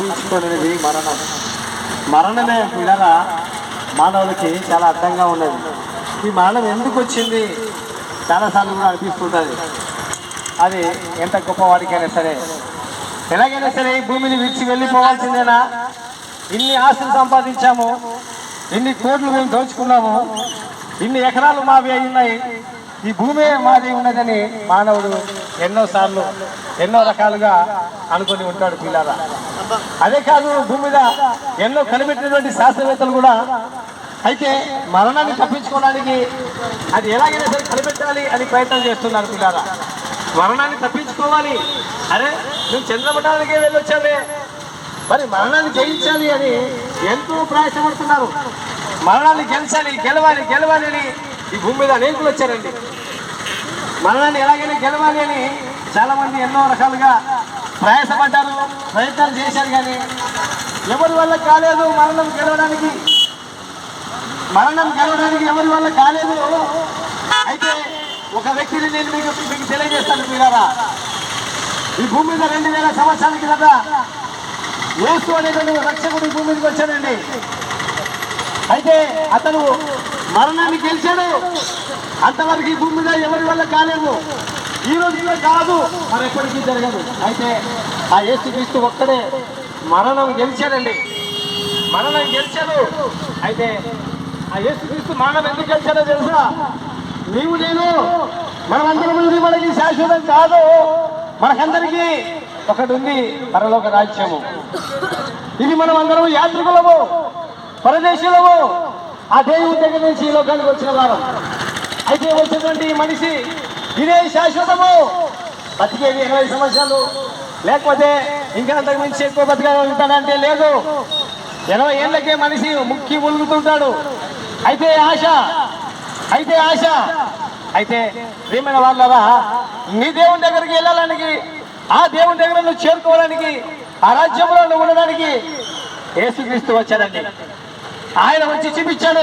తీసుకునేది మరణం. మరణమే పిల్లరా మానవులకి చాలా అర్థంగా ఉన్నది ఈ మరణం ఎందుకు వచ్చింది? చాలాసార్లు కూడా అనిపిస్తుంటుంది. అది ఎంత గొప్పవాడికైనా సరే. ఎలాగైనా సరే ఈ భూమిని విడిచి వెళ్ళిపోవాల్సిందేనా? ఇన్ని ఆస్తులు సంపాదించాము ఇన్ని కోట్లు మేము దోచుకున్నాము ఇన్ని ఎకరాలు మావి ఉన్నాయి. ఈ భూమే మాది ఉన్నదని మానవుడు ఎన్నోసార్లు ఎన్నో రకాలుగా అనుకొని ఉంటాడు పిల్లల అదే కాదు భూమి మీద ఎన్నో కనిపెట్టినటువంటి శాస్త్రవేత్తలు కూడా అయితే మరణాన్ని తప్పించుకోవడానికి అది ఎలాగైనా సరే కనిపెట్టాలి అని ప్రయత్నం చేస్తున్నారు పిల్లారా. మరణాన్ని తప్పించుకోవాలి. అరే మేము చంద్రమఠానికే వెళ్ళొచ్చామే. మరి మరణాన్ని జయించాలి అని ఎంతో ప్రయాసపడుతున్నారు. మరణాన్ని గెలిచాలి గెలవాలి గెలవాలి అని ఈ భూమి మీద అనేకులు వచ్చారండి. మరణాన్ని ఎలాగైనా గెలవాలి అని చాలామంది ఎన్నో రకాలుగా ప్రయాసపడ్డారు ప్రయత్నాలు చేశారు కానీ ఎవరి వల్ల కాలేదు మరణం గెలవడానికి. మరణం గెలవడానికి ఎవరి వల్ల కాలేదు? అయితే ఒక వ్యక్తిని నేను మీకు మీకు తెలియజేస్తాను మీరారా ఈ భూమి మీద రెండు వేల సంవత్సరాల కిందట యేసు అనేటువంటి రక్షకుడు ఈ భూమి మీదకి వచ్చాడండి. అయితే అతను మరణాన్ని గెలిచాడు. అంతవరకు ఈ భూమి మీద ఎవరి వల్ల కాలేదు? ఈ రోజుల్లో కాదు మరి ఎప్పటికీ జరగదు. అయితే ఆ ఏసు క్రీస్తు ఒక్కడే మరణం గెలిచాడండి. మరణం గెలిచాడు. అయితే ఆ ఏసు క్రీస్తు మరణం ఎందుకు గెలిచాడో తెలుసా? నీవు నేను మనమందరం ఉంది మనకి శాశ్వతం కాదు. మనకందరికీ ఒకటి ఉంది పరలోక రాజ్యము. ఇది మనం అందరం యాత్రికులము పరదేశీలము ఆ దేవుడి దగ్గర నుంచి ఈ లోకానికి వచ్చిన వారం అయితే వచ్చినటువంటి ఈ మనిషి ఇదే శాశ్వతము. బతికేది ఇరవై సంవత్సరాలు. లేకపోతే ఇంకా అంతకు మించి ఎక్కువ బతకగలుగుతాడంటే లేదు. ఇరవై ఏళ్ళకే మనిషి ముక్కి ములుగుతుంటాడు. అయితే ఆశ అయితే ఆశ అయితే ప్రియమైన వాళ్ళరా నీ దేవుని దగ్గరికి వెళ్ళడానికి ఆ దేవుని దగ్గర నువ్వు చేరుకోవడానికి ఆ రాజ్యంలో నువ్వు ఉండడానికి యేసుక్రీస్తు వచ్చాడండి. ఆయన వచ్చి చూపించాడు.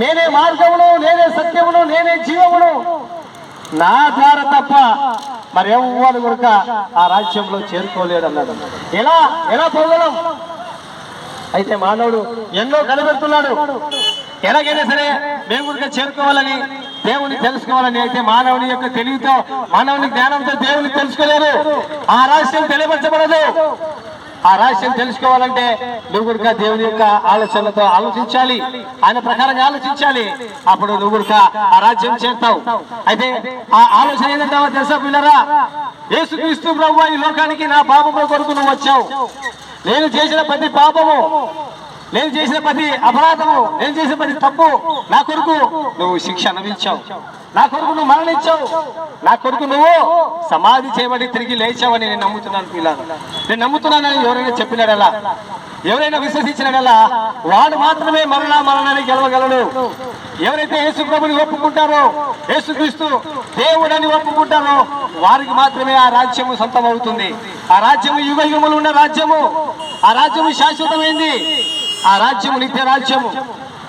నేనే మార్గమును నేనే సత్యమును నేనే జీవమును నా ద్వారా తప్ప మరి ఎవరు కొరక ఆ రాజ్యంలో చేరుకోలేడు అన్నాడు ఎలా? ఎలా పోగలం? అయితే మానవుడు ఎన్నో కనిపెడుతున్నాడు ఎలాగైనా సరే దేవుడికి చేరుకోవాలని దేవుని తెలుసుకోవాలని అయితే మానవుని యొక్క తెలివితో మానవుని జ్ఞానంతో దేవుని తెలుసుకోలేరు. ఆ రహస్యం తెలియపరచబడదు. ఆ రహస్యం తెలుసుకోవాలంటే నువ్వు దేవుని యొక్క ఆలోచనలతో ఆలోచించాలి. ఆయన ప్రకారంగా ఆలోచించాలి. అప్పుడు నువ్వు ఆ రాజ్యం చేస్తావు అయితే ఆ ఆలోచన ఏంటంటే తెలుసా పిల్లరా? యేసుక్రీస్తు ప్రభు ఈ లోకానికి నా పాపముల కొరకు నువ్వు వచ్చావు. నేను చేసిన ప్రతి పాపము నేను చేసిన ప్రతి అపరాధము నేను చేసిన ప్రతి తప్పు. నా కొరకు నువ్వు శిక్ష అనుభవించావు. నా కొరకు నువ్వు మరణించావు. నా కొరకు నువ్వు సమాధి చేయబడి తిరిగి లేచావని నేను నమ్ముతున్నాను పిల్లలు నేను నమ్ముతున్నానని ఎవరైనా చెప్పినాడలా? ఎవరైనా విశ్వసించినాడలా? వాడు మాత్రమే మరణ మరణాన్ని గెలవగలడు. ఎవరైతే యేసు ప్రభుని ఒప్పుకుంటారో యేసుక్రీస్తు దేవుడని ఒప్పుకుంటారో వారికి మాత్రమే ఆ రాజ్యము సొంతం అవుతుంది ఆ రాజ్యము యుగ యుగములు ఉన్న రాజ్యము. ఆ రాజ్యము శాశ్వతమైంది. ఆ రాజ్యము నిత్య రాజ్యము.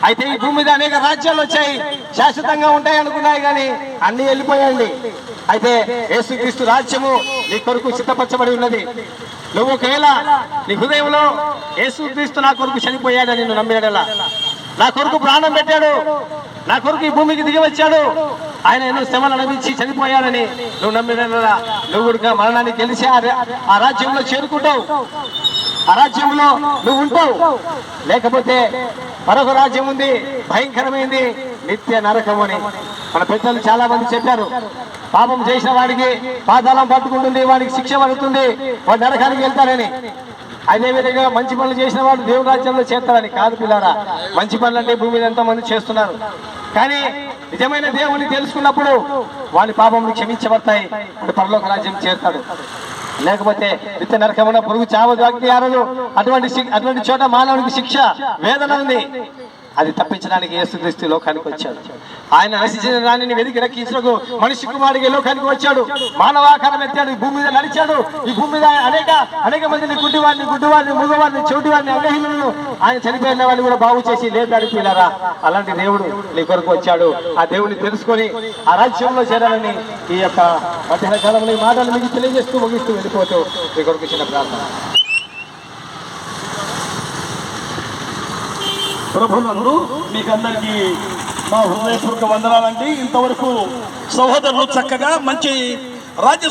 అయితే ఈ భూమి మీద అనేక రాజ్యాలు వచ్చాయి. శాశ్వతంగా ఉంటాయి అనుకున్నాయి కానీ అన్ని వెళ్ళిపోయాయండి. అయితే యేసుక్రీస్తు రాజ్యము నీ కొరకు సిద్ధపరచబడి ఉన్నది. నువ్వు ఒకవేళ నీ హృదయంలో యేసుక్రీస్తు నా కొరకు చనిపోయాడని నిన్ను నమ్మినడలా నా కొరకు ప్రాణం పెట్టాడు. నా కొరకు ఈ భూమికి దిగి వచ్చాడు. ఆయన ఎన్నో శ్రమలు అనుభవించి చనిపోయాడని నువ్వు నమ్మినడలా నువ్వు మరణాన్ని గెలిచి ఆ రాజ్యంలో చేరుకుంటావు. ఆ రాజ్యంలో నువ్వు ఉంటావు లేకపోతే మరొక రాజ్యం ఉంది భయంకరమైంది నిత్య నరకం అని. మన పెద్దలు చాలా మంది చెప్పారు. పాపం చేసిన వాడికి పాదాలం పట్టుకుంటుంది వాడికి శిక్ష పడుతుంది వాడు నరకానికి వెళ్తారని అదే విధంగా మంచి పనులు చేసిన వాడు దేవుని రాజ్యంలో చేస్తారని కాదు పిల్లారా. మంచి పనులు అంటే భూమి మీద ఎంతో మంది చేస్తున్నారు. కానీ నిజమైన దేవుని తెలుసుకున్నప్పుడు వాడి పాపములు క్షమించబడతాయి. వాడు పరలోక రాజ్యం చేస్తాడు. లేకపోతే నిత్య నరకమున పురుగు చావ అటువంటి అటువంటి చోట మానవునికి శిక్ష వేదన ఉంది. అది తప్పించడానికి యేసుక్రీస్తు లోకానికి వచ్చాడు. ఆయన నశించిన దానిని వెతికి రక్షించకు మనిషి కుమారుడికి లోకానికి వచ్చాడు. మానవాకారం ఎత్తాడు ఈ భూమి మీద నడిచాడు. ఈ భూమి మీద అనేక అనేక మందిని గుడ్డివాడిని గుడ్డివాడిని చెవిటి చెవిటివాడిని అంగహీనులను ఆయన చనిపోయిన వాడిని కూడా బాగు చేసి లేపాడు పిల్లరా అలాంటి దేవుడు నీ కొరకు వచ్చాడు. ఆ దేవుడిని తెలుసుకొని ఆ రాజ్యంలో చేరాలని ఈ యొక్క మధ్యాహ్న కాలంలో ఈ మాటలు మీకు తెలియజేస్తూ ముగిస్తూ వెళ్ళిపోతూ నీ కొరకు చిన్న ప్రార్థన. ప్రభునందు మీకందరికీ మా హృదయపూర్వక వందనాలండి. ఇంతవరకు సహోదరులు చక్కగా మంచి రాజ్య